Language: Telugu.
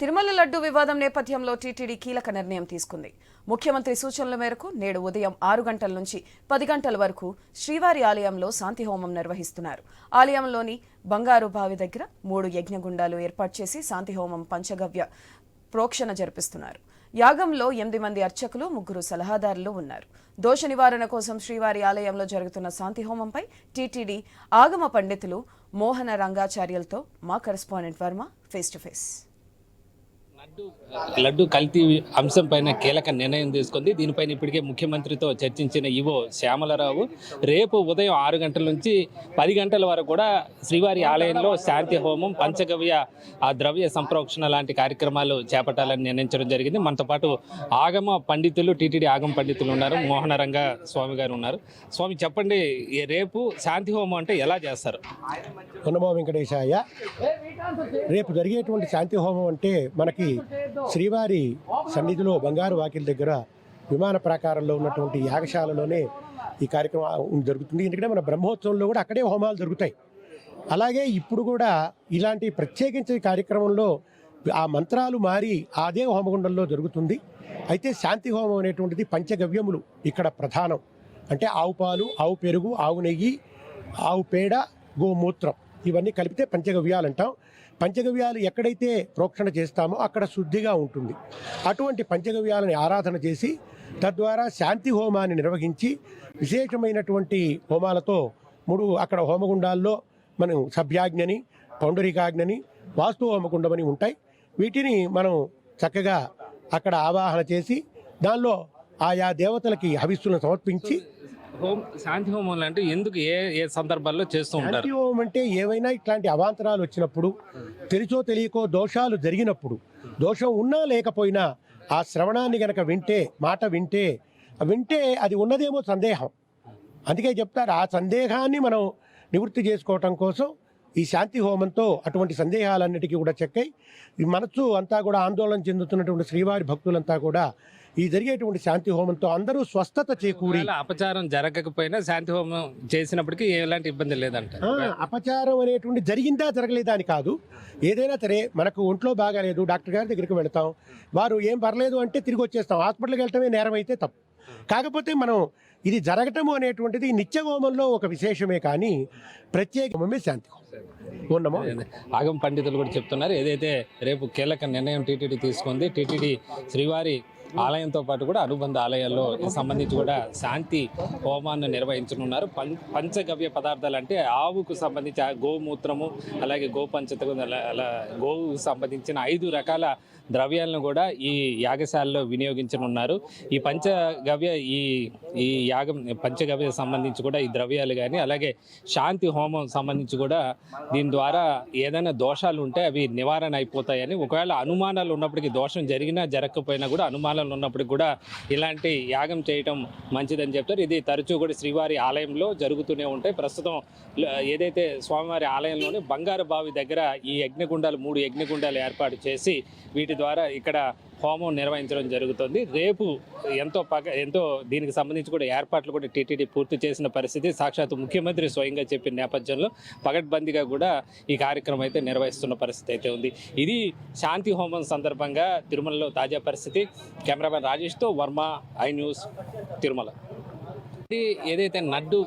తిరుమల లడ్డు వివాదం నేపథ్యంలో టీటీడీ కీలక నిర్ణయం తీసుకుంది. ముఖ్యమంత్రి సూచనల మేరకు నేడు ఉదయం ఆరు గంటల నుంచి పది గంటల వరకు శ్రీవారి ఆలయంలో శాంతి హోమం నిర్వహిస్తున్నారు. ఆలయంలోని బంగారు బావి దగ్గర మూడు యజ్ఞగుండాలు ఏర్పాటు చేసి శాంతి హోమం పంచగవ్య ప్రోక్షణ జరిపిస్తున్నారు. యాగంలో ఎనిమిది మంది అర్చకులు ముగ్గురు సలహాదారులు ఉన్నారు. దోష నివారణ కోసం శ్రీవారి ఆలయంలో జరుగుతున్న శాంతి హోమంపై టీటీడీ ఆగమ పండితులు మోహన రంగాచార్యులతో మా correspondent Varma face to face. Laddu laddu కల్తీ అంశం పైన కీలక నిర్ణయం తీసుకుంది. దీనిపైన ఇప్పటికే ముఖ్యమంత్రితో చర్చించిన ఈవో శ్యామలరావు రేపు ఉదయం ఆరు గంటల నుంచి పది గంటల వరకు కూడా శ్రీవారి ఆలయంలో శాంతి హోమం పంచగవ్య ఆ ద్రవ్య సంప్రోక్షణ లాంటి కార్యక్రమాలు చేపట్టాలని నిర్ణయించడం జరిగింది. మనతో పాటు ఆగమ పండితులు టీటీడీ ఆగమ పండితులు ఉన్నారు. మోహనరంగ స్వామి గారు ఉన్నారు. స్వామి చెప్పండి రేపు శాంతి హోమం అంటే ఎలా చేస్తారు? నమో వెంకటేశాయ రేపు జరిగేటువంటి శాంతి హోమం అంటే మనకి శ్రీవారి సన్నిధిలో బంగారు వాకిల దగ్గర విమాన ప్రాకారంలో ఉన్నటువంటి యాగశాలలోనే ఈ కార్యక్రమం జరుగుతుంది. ఎందుకంటే మన బ్రహ్మోత్సవంలో కూడా అక్కడే హోమాలు జరుగుతాయి. అలాగే ఇప్పుడు కూడా ఇలాంటి ప్రత్యేకించిన కార్యక్రమంలో ఆ మంత్రాలు మారి అదే హోమగుండంలో జరుగుతుంది. అయితే శాంతి హోమం అనేటువంటిది పంచగవ్యములు ఇక్కడ ప్రధానం. అంటే ఆవు పాలు ఆవు పెరుగు ఆవు నెయ్యి ఆవు పేడ గోమూత్రం. ఇవన్నీ కలిపితే పంచగవ్యాలు అంటాం పంచగవ్యాలు ఎక్కడైతే ప్రోక్షణ చేస్తామో అక్కడ శుద్ధిగా ఉంటుంది. అటువంటి పంచగవ్యాలని ఆరాధన చేసి తద్వారా శాంతి హోమాన్ని నిర్వహించి విశేషమైనటువంటి హోమాలతో మూడు అక్కడ హోమగుండాల్లో మనం సభ్యాజ్ఞని పౌండరికాజ్ఞని వాస్తు హోమగుండమని ఉంటాయి. వీటిని మనం చక్కగా అక్కడ ఆవాహన చేసి దానిలో ఆయా దేవతలకి హవిస్సులను సమర్పించి హోం శాంతి హోమం అంటే ఎందుకు ఏ ఏ సందర్భాల్లో చేస్తూ ఉంటారు? శాంతి హోమం అంటే ఏవైనా ఇట్లాంటి అవాంతరాలు వచ్చినప్పుడు తెలిసో తెలియకో దోషాలు జరిగినప్పుడు దోషం ఉన్నా లేకపోయినా ఆ శ్రవణాన్ని గనక వింటే మాట వింటే వింటే అది ఉన్నదేమో సందేహం. అందుకే చెప్తారు ఆ సందేహాన్ని మనం నివృత్తి చేసుకోవటం కోసం ఈ శాంతి హోమంతో అటువంటి సందేహాలన్నిటికీ కూడా చెక్కై ఈ మనస్సు అంతా కూడా ఆందోళన చెందుతున్నటువంటి శ్రీవారి భక్తులంతా కూడా ఈ జరిగేటువంటి శాంతి హోమంతో అందరూ స్వస్థత చేకూరి. అపచారం జరగకపోయినా శాంతి హోమం చేసినప్పటికీ ఎలాంటి ఇబ్బంది లేదంట. అపచారం అనేటువంటి జరిగిందా జరగలేదా అని కాదు. ఏదైనా సరే మనకు ఒంట్లో బాగాలేదు డాక్టర్ గారి దగ్గరికి వెళ్తాం. వారు ఏం పర్లేదు అంటే తిరిగి వచ్చేస్తాం. హాస్పిటల్కి వెళ్ళటమే నేరం అయితే తప్పు. కాకపోతే మనం ఇది జరగటము అనేటువంటిది నిత్య హోమంలో ఒక విశేషమే కానీ ప్రత్యేక హోమమే శాంతి హోమం. ఉన్నమో ఆగం పండితులు కూడా చెప్తున్నారు. ఏదైతే రేపు కీలక నిర్ణయం టీటీడీ తీసుకుంది టీటీడీ శ్రీవారి ఆలయంతో పాటు కూడా అనుబంధ ఆలయాల్లో సంబంధించి కూడా శాంతి హోమాన్ని నిర్వహించనున్నారు. పం పంచగవ్య పదార్థాలు అంటే ఆవుకు సంబంధించి ఆ గోమూత్రము అలాగే గోపంచతకు అలా అలా గోవుకు సంబంధించిన ఐదు రకాల ద్రవ్యాలను కూడా ఈ యాగశాలలో వినియోగించనున్నారు. ఈ పంచగవ్య ఈ ఈ యాగం పంచగవ్య సంబంధించి కూడా ఈ ద్రవ్యాలు కానీ అలాగే శాంతి హోమం సంబంధించి కూడా దీని ద్వారా ఏదైనా దోషాలు ఉంటే అవి నివారణ అయిపోతాయని ఒకవేళ అనుమానాలు ఉన్నప్పటికీ దోషం జరిగినా జరగకపోయినా కూడా అనుమానాలు ఉన్నప్పుడు కూడా ఇలాంటి యాగం చేయటం మంచిదని చెప్తారు. ఇది తరచూ కూడా శ్రీవారి ఆలయంలో జరుగుతూనే ఉంటాయి. ప్రస్తుతం ఏదైతే స్వామివారి ఆలయంలోని బంగారు బావి దగ్గర ఈ యజ్ఞగుండాలు మూడు యజ్ఞగుండాలు ఏర్పాటు చేసి వీటి ద్వారా ఇక్కడ హోమం నిర్వహించడం జరుగుతుంది. రేపు ఎంతో పగ ఎంతో దీనికి సంబంధించి కూడా ఏర్పాట్లు కూడా టీటీడీ పూర్తి చేసిన పరిస్థితి సాక్షాత్ ముఖ్యమంత్రి స్వయంగా చెప్పిన నేపథ్యంలో పగడ్బందీగా కూడా ఈ కార్యక్రమం అయితే నిర్వహిస్తున్న పరిస్థితి అయితే ఉంది. ఇది శాంతి హోమం సందర్భంగా తిరుమలలో తాజా పరిస్థితి. కెమెరామెన్ రాజేష్తో వర్మ ఐ న్యూస్ తిరుమల. ఇది ఏదైతే నడ్డు